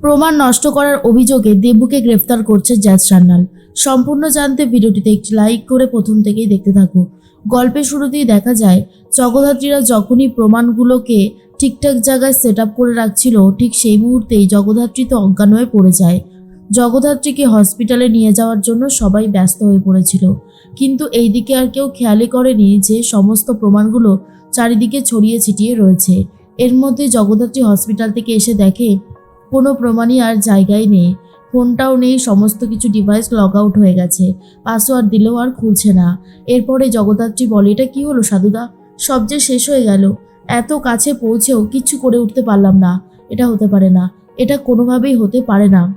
প্রমাণ নষ্ট করার অভিযোগে দেবুকে গ্রেফতার করছে জ্যাজ সান্যাল। সম্পূর্ণ জানতে ভিডিওটিতে একটি লাইক করে প্রথম থেকেই দেখতে থাকো। গল্পের শুরুতেই দেখা যায়, জগদ্ধাত্রীরা যখনই প্রমাণগুলোকে ঠিকঠাক জায়গায় সেট করে রাখছিল, ঠিক সেই মুহূর্তেই জগদ্ধাত্রী তো অজ্ঞান হয়ে পড়ে যায়। জগদ্ধাত্রীকে হসপিটালে নিয়ে যাওয়ার জন্য সবাই ব্যস্ত হয়ে পড়েছিল। কিন্তু এইদিকে আর কেউ খেয়ালই করেনি যে সমস্ত প্রমাণগুলো চারিদিকে ছড়িয়ে ছিটিয়ে রয়েছে। এর মধ্যে জগদ্ধাত্রী হসপিটাল থেকে এসে দেখে কোনো প্রমাণই আর জায়গায় নেই। ফোনটাও নেই, সমস্ত কিছু ডিভাইস লগ আউট হয়ে গেছে। পাসওয়ার্ড দিলেও আর খুলছে না। এরপরে জগদ্ধাত্রী বলে, এটা কী হলো সাধুদা? সব যে শেষ হয়ে গেল। এত কাছে পৌঁছেও কিচ্ছু করে উঠতে পারলাম না। এটা হতে পারে না। এটা কোনোভাবেই হতে পারে না।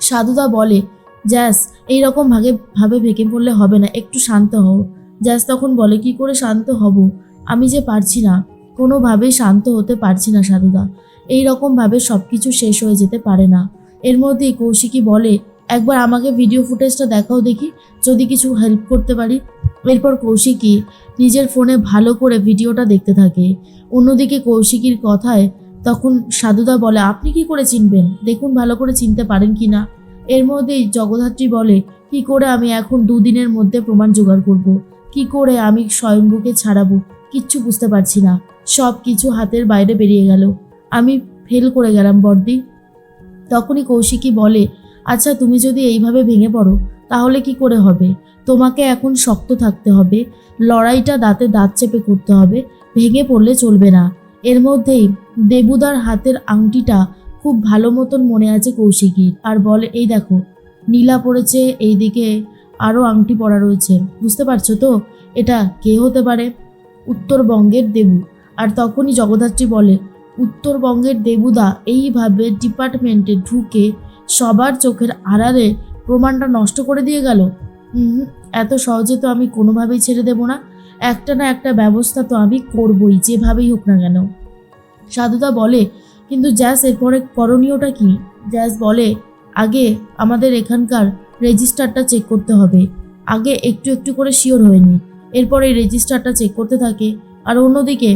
সাধুদা বলে, জ্যাস, এইরকম ভাগে, ভাবে ভেঙে পড়লে হবে না। একটু শান্ত হও। জ্যাস তখন বলে, কি করে শান্ত হব? আমি যে পারছি না। কোনোভাবেই শান্ত হতে পারছি না সাধুদা। এই রকমভাবে সব কিছু শেষ হয়ে যেতে পারে না। এর মধ্যেই কৌশিকী বলে, একবার আমাকে ভিডিও ফুটেজটা দেখাও দেখি, যদি কিছু হেল্প করতে পারি। এরপর কৌশিকী নিজের ফোনে ভালো করে ভিডিওটা দেখতে থাকে। অন্যদিকে কৌশিকীর কথায় তখন সাধুদা বলে, আপনি কি করে চিনবেন? দেখুন, ভালো করে চিনতে পারেন কি না? এর মধ্যেই জগদ্ধাত্রী বলে, কি করে আমি এখন দুদিনের মধ্যে প্রমাণ জোগাড় করব। কি করে আমি স্বয়ংভূকে ছাড়াবো? কিচ্ছু বুঝতে পারছি না। সব কিছু হাতের বাইরে বেরিয়ে গেল। আমি ফেল করে গেলাম, বর্দি। তখনই কৌশিকী বলে আচ্ছা তুমি যদি এইভাবে ভেঙে পড়ো, তাহলে কি করে হবে? তোমাকে এখন শক্ত থাকতে হবে, লড়াইটা দাঁতে দাঁত চেপে করতে হবে, ভেঙে পড়লে চলবে না। এর মধ্যেই দেবুদার হাতের আংটিটা খুব ভালো মতন মনে আছে কৌশিকীর আর বলে, এই দেখো, নীলা পড়েছে, এইদিকে আরও আংটি পড়া রয়েছে। বুঝতে পারছ তো? এটা কে হতে পারে? উত্তরবঙ্গের দেবু। আর তখনই জগদ্ধাত্রী বলে উত্তরবঙ্গের দেবুদা এইভাবে ডিপার্টমেন্টে ঢুকে সবার চোখের আড়ালে প্রমাণটা নষ্ট করে দিয়ে গেল। এত সহজে তো আমি কোনোভাবেই ছেড়ে দেব না। একটা না একটা ব্যবস্থা তো আমি করবই, যেভাবেই হোক না কেন। সাধুদা বলে, কিন্তু জ্যাস, এরপরে করণীয়টা কি? জ্যাস বলে, আগে আমাদের এখানকার রেজিস্টারটা চেক করতে হবে। আগে একটু একটু করে শিওর হয়নি এরপরে রেজিস্টারটা চেক করতে থাকে। আর অন্যদিকে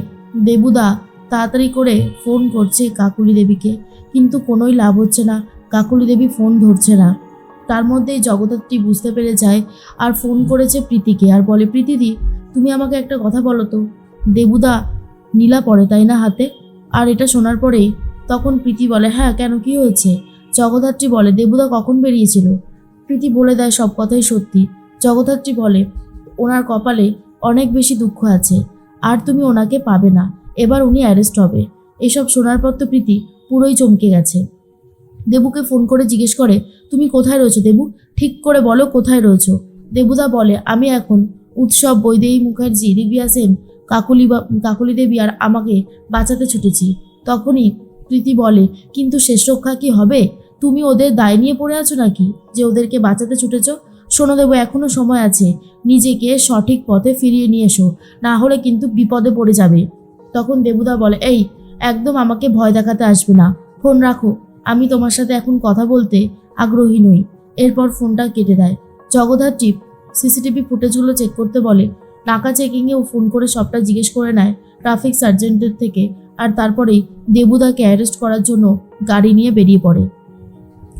দেবুদা তাড়াতাড়ি করে ফোন করছে কাকুলি দেবীকে। কিন্তু কোনোই লাভ হচ্ছে না। কাকুলি দেবী ফোন ধরছে না। তার মধ্যেই জগদ্ধাত্রী বুঝতে পেরে যায়, আর ফোন করেছে প্রীতিকে। আর বলে প্রীতিদি তুমি আমাকে একটা কথা বলো তো। দেবুদা নীলা পড়ে, তাই না হাতে? আর এটা শোনার পরেই তখন প্রীতি বলে হ্যাঁ কেন, কি হয়েছে? জগদ্ধাত্রী বলে, দেবুদা কখন বেরিয়েছিল? প্রীতি বলে দেয়, সব কথাই সত্যি। জগদ্ধাত্রী বলে, ওনার কপালে অনেক বেশি দুঃখ আছে। আর তুমি ওনাকে পাবে না। এবার উনি অ্যারেস্ট হবে। এসব শোনার পর তো প্রীতি পুরোই চমকে গেছে। দেবুকে ফোন করে জিজ্ঞেস করে, তুমি কোথায় রয়েছো দেবু? ঠিক করে বলো কোথায় রয়েছো। দেবুদা বলে, আমি এখন উৎসব, বৈদেহী মুখার্জি রিবিয়া সেন, কাকুলি কাকুলি দেবী আর আমাকে বাঁচাতে ছুটেছি। তখনই প্রীতি বলে, কিন্তু শেষ রক্ষা কি হবে? তুমি ওদের দায় নিয়ে পড়ে আছো নাকি যে ওদেরকে বাঁচাতে ছুটেছ? শোনো দেবো এখনও সময় আছে। নিজেকে সঠিক পথে ফিরিয়ে নিয়ে এসো। না হলে কিন্তু বিপদে পড়ে যাবে। তখন দেবুদা বলে, এই, একদম আমাকে ভয় দেখাতে আসবে না। ফোন রাখো। আমি তোমার সাথে এখন কথা বলতে আগ্রহী নই। এরপর ফোনটা কেটে দেয়। জগদ্ধাত্রী সিসিটিভি ফুটেজগুলো চেক করতে বলে, নাকা চেকিংয়েও ফোন করে সবটা জিজ্ঞেস করে নেয় ট্রাফিক সার্জেন্টের থেকে আর তারপরেই দেবুদাকে অ্যারেস্ট করার জন্য গাড়ি নিয়ে বেরিয়ে পড়ে।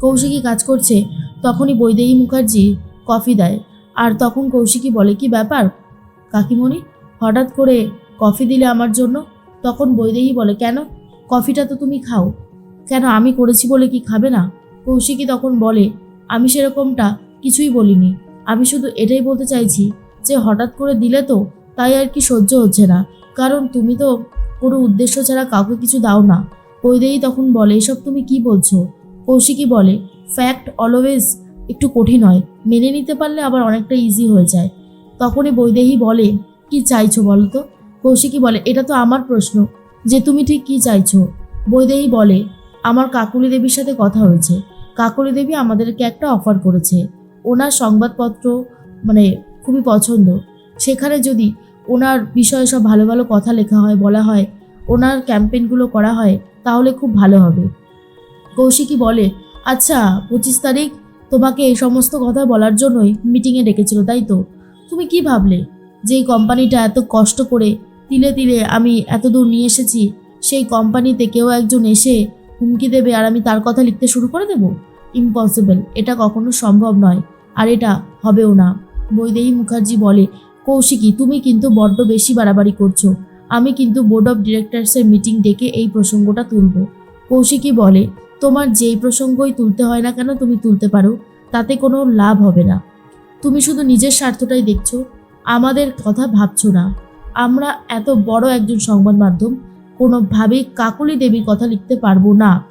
কৌশিকী কাজ করছে। তখনই বৈদেহী মুখার্জি কফি দেয়। আর তখন কৌশিকী বলে, কি ব্যাপার কাকিমণি? হঠাৎ করে কফি দিলে আমার জন্য? তখন বৈদেহী বলে, কেন? কফিটা তো তুমি খাও। কেন, আমি করেছি বলে কি খাবে না? কৌশিকী তখন বলে, আমি সেরকমটা কিছুই বলিনি। আমি শুধু এটাই বলতে চাইছি যে, হঠাৎ করে দিলে তো তাই আর কি সহ্য হচ্ছে না। কারণ তুমি তো কোনো উদ্দেশ্য ছাড়া কাউকে কিছু দাও না। বৈদেহী তখন বলে, এসব তুমি কি বলছো? কৌশিকী বলে, ফ্যাক্ট অলওয়েজ একটু কঠিন হয়। মেনে নিতে পারলে আবার অনেকটা ইজি হয়ে যায়। তখনই বৈদেহী বলে, কি চাইছো বলো তো? কৌশিকী বলে, এটা তো আমার প্রশ্ন, যে তুমি ঠিক কি চাইছো? বৈদেহী বলে, আমার কাকুলি দেবীর সাথে কথা হয়েছে। কাকুলি দেবী আমাদেরকে একটা অফার করেছে। ওনার সংবাদপত্র মানে খুবই পছন্দ। সেখানে যদি ওনার বিষয়ে সব ভালো ভালো কথা লেখা হয়, বলা হয়, ওনার ক্যাম্পেইনগুলো করা হয়, তাহলে খুব ভালো হবে। কৌশিকী বলে আচ্ছা পঁচিশ তারিখ তোমাকে এই সমস্ত কথা বলার জন্যই মিটিংয়ে ডেকেছিল, তাই তো? তুমি কি ভাবলে যে এই কোম্পানিটা এত কষ্ট করে তিলে তিলে আমি এতদূর নিয়ে এসেছি, সেই কোম্পানিতে কেউ একজন এসে হুমকি দেবে আর আমি তার কথা লিখতে শুরু করে দেব? ইম্পসিবল, এটা কখনো সম্ভব নয়। আর এটা হবেও না। বৈদেহী মুখার্জি বলে, কৌশিকী, তুমি কিন্তু বড্ড বেশি বাড়াবাড়ি করছ। আমি কিন্তু বোর্ড অফ ডিরেক্টরসের মিটিং ডেকে এই প্রসঙ্গটা তুলব। কৌশিকী বলে, তোমার যেই প্রসঙ্গই তুলতে হয় না কেন তুমি তুলতে পারো, তাতে কোনো লাভ হবে না। তুমি শুধু নিজের স্বার্থটাই দেখছ। আমাদের কথা ভাবছ না। আমরা এত বড় একজন সংবাদ মাধ্যম, কোনোভাবেই কাকলি দেবীর কথা লিখতে পারব না।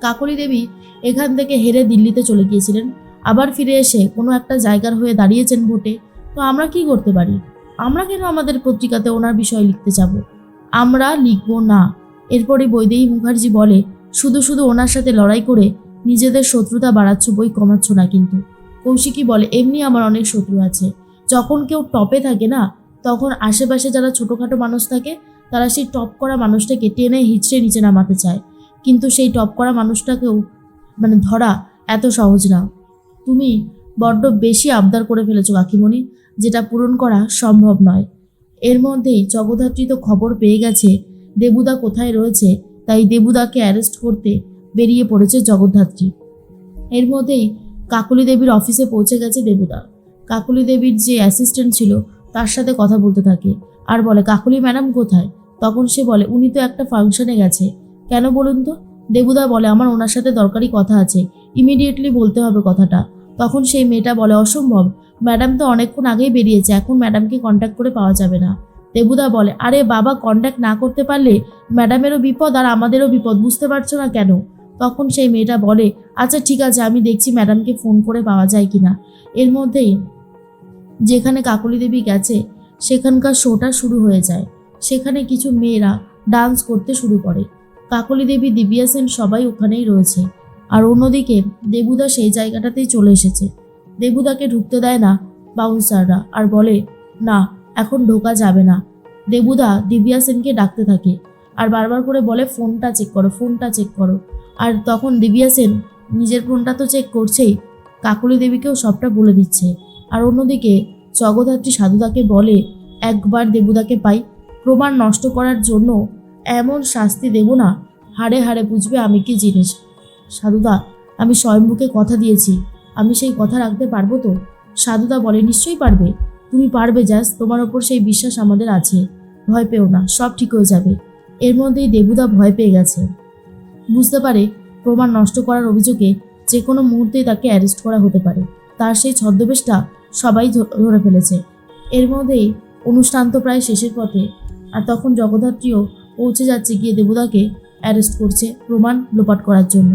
কাকলি দেবী এখান থেকে হেরে দিল্লিতে চলে গিয়েছিলেন, আবার ফিরে এসে কোনো একটা জায়গার হয়ে দাঁড়িয়েছেন ভোটে। তো আমরা কি করতে পারি? আমরা কেন আমাদের পত্রিকাতে ওনার বিষয়ে লিখতে যাব? আমরা লিখব না। এরপরে বৈদেহী মুখার্জি বলে, শুধু শুধু ওনার সাথে লড়াই করে নিজেদের শত্রুতা বাড়াচ্ছ বই কমাচ্ছ না কিন্তু। কৌশিকী বলে, এমনি আমার অনেক শত্রু আছে। যখন কেউ টপে থাকে না তখন আশেপাশে যারা ছোটোখাটো মানুষ থাকে, তারা সেই টপ করা মানুষটাকে টেনে হিচড়ে নিচে নামাতে চায়। কিন্তু সেই টপ করা মানুষটাকেও মানে ধরা এত সহজ না। তুমি বড্ড বেশি আবদার করে ফেলেছো কাকিমণি, যেটা পূরণ করা সম্ভব নয়। এর মধ্যেই জগদ্ধাত্রী তো খবর পেয়ে গেছে, দেবুদা কোথায় রয়েছে, তাই দেবুদাকে অ্যারেস্ট করতে বেরিয়ে পড়েছে জগদ্ধাত্রী। এর মধ্যেই কাকুলি দেবীর অফিসে পৌঁছে গেছে দেবুদা। কাকুলি দেবীর যে অ্যাসিস্ট্যান্ট ছিল তার সাথে কথা বলতে থাকে। আর বলে, কাকলি ম্যাডাম কোথায়? তখন সে বলে, উনি তো একটা ফাংশনে গেছে। কেন বলুন তো? দেবুদা বলে, আমার ওনার সাথে দরকারি কথা আছে। ইমিডিয়েটলি বলতে হবে কথাটা। তখন সেই মেয়েটা বলে, অসম্ভব। ম্যাডাম তো অনেকক্ষণ আগেই বেরিয়েছে, এখন ম্যাডামকে কন্ট্যাক্ট করে পাওয়া যাবে না। দেবুদা বলে, আরে বাবা কন্ট্যাক্ট না করতে পারলে ম্যাডামেরও বিপদ আর আমাদেরও বিপদ, বুঝতে পারছ না কেন? তখন সেই মেয়েটা বলে আচ্ছা ঠিক আছে, আমি দেখছি ম্যাডামকে ফোন করে পাওয়া যায় কিনা। এর মধ্যেই যেখানে কাকলি দেবী গেছে, সেখানকার শোটা শুরু হয়ে যায়। সেখানে কিছু মেয়েরা ডান্স করতে শুরু করে। কাকলি দেবী, দিব্যা সেন সবাই ওখানেই রয়েছে। আর অন্যদিকে দেবুদা সেই জায়গাটাতেই চলে এসেছে। দেবুদাকে ঢুকতে দেয় না বাউন্সাররা আর বলে, না, এখন ঢোকা যাবে না। দেবুদা দিব্যা সেনকে ডাকতে থাকে আর বারবার করে বলে, ফোনটা চেক করো, ফোনটা চেক করো। আর তখন দিব্যা সেন, নিজের ফোনটা তো চেক করছেই। কাকলি দেবীকেও সবটা বলে দিচ্ছে। আর অন্যদিকে জগদ্ধাত্রী সাধুদাকে বলে, একবার দেবুদাকে পাই, প্রমাণ নষ্ট করার জন্য এমন শাস্তি দেব না। হাড়ে হাড়ে বুঝবে আমি কি জিনিস। সাধুদা, আমি স্বয়ম্ভুকে কথা দিয়েছি। আমি সেই কথা রাখতে পারব তো? সাধুদা বলে, নিশ্চয়ই পারবে। তুমি পারবে জাস তোমার ওপর সেই বিশ্বাস আমাদের আছে। ভয় পেও না, সব ঠিক হয়ে যাবে। এর মধ্যেই দেবুদা ভয় পেয়ে গেছে। বুঝতে পারে, প্রমাণ নষ্ট করার অভিযোগে যে কোনো মুহূর্তেই তাকে অ্যারেস্ট করা হতে পারে। তার সেই ছদ্মবেশটা সবাই ধরে ফেলেছে। এর মধ্যেই অনুষ্ঠান তো প্রায় শেষের পথে, আর তখন জগদ্ধাত্রীও পৌঁছে যাচ্ছে গিয়ে দেবতাকে অ্যারেস্ট করছে প্রমাণ লোপাট করার জন্য।